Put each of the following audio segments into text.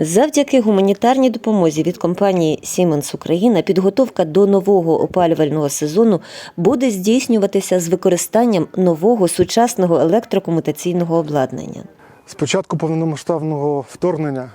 Завдяки гуманітарній допомозі від компанії Siemens Україна підготовка до нового опалювального сезону буде здійснюватися з використанням нового сучасного електрокомутаційного обладнання. З початку повномасштабного вторгнення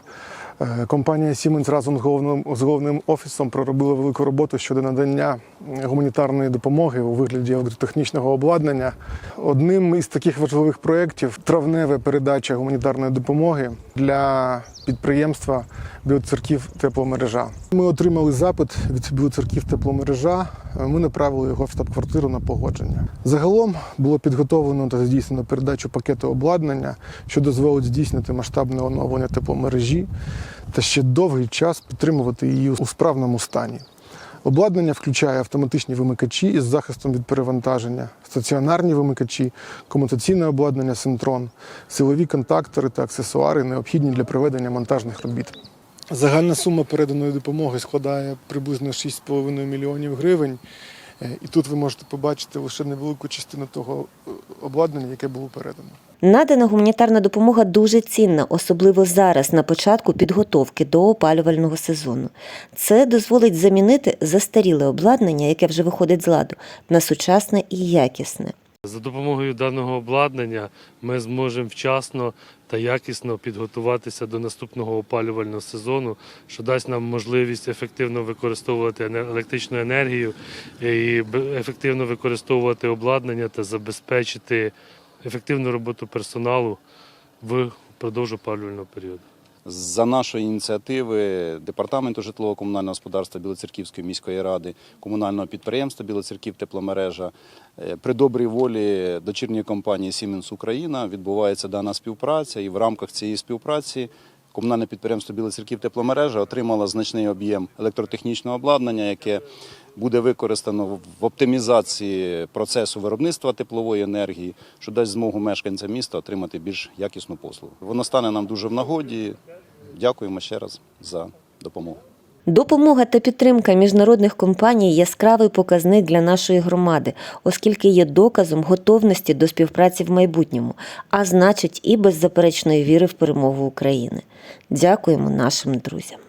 компанія Siemens разом з головним, з головним офісом проробила велику роботу щодо надання гуманітарної допомоги у вигляді електротехнічного обладнання. Одним із таких важливих проєктів травнева передача гуманітарної допомоги для підприємства біоцерків тепломережа. Ми отримали запит від біоцерків тепломережа. е, Ми направили його в штаб-квартиру на погодження. Загалом було підготовлено та здійснено передачу пакету обладнання, що дозволить здійснити масштабне оновлення тепломережі та ще довгий час підтримувати її у справному стані. Обладнання включає автоматичні вимикачі із захистом від перевантаження, стаціонарні вимикачі, комутаційне обладнання Синтрон, силові контактори та аксесуари, необхідні для проведення монтажних робіт. Загальна сума переданої допомоги складає приблизно 6,5 мільйонів гривень. Е, І тут ви можете побачити лише невелику частину того е, обладнання, яке було передано. Надана гуманітарна допомога дуже цінна, особливо зараз, на початку підготовки до опалювального сезону. Це дозволить замінити застаріле обладнання, яке вже виходить з ладу, на сучасне і якісне. За допомогою даного обладнання ми зможемо вчасно та якісно підготуватися до наступного опалювального сезону, що дасть нам можливість ефективно використовувати електричну енергію і ефективно використовувати обладнання та забезпечити ефективну роботу персоналу впродовж опалювального періоду. За нашої ініціативи Департаменту житлово-комунального господарства Білоцерківської міської ради, комунального підприємства Білоцерків тепломережа е, при добрій волі дочірньої компанії Siemens Україна відбувається дана співпраця, і в рамках цієї співпраці комунальне підприємство Білоцерків тепломережа отримало значний об'єм електротехнічного обладнання, яке буде використано в оптимізації процесу виробництва теплової енергії, що дасть змогу мешканцям міста отримати більш якісну послугу. Воно стане нам дуже в нагоді. Дякуємо ще раз за допомогу. Допомога та підтримка міжнародних компаній яскравий показник для нашої громади, оскільки є доказом готовності до співпраці в майбутньому, а значить і беззаперечної віри в перемогу України. Дякуємо нашим друзям.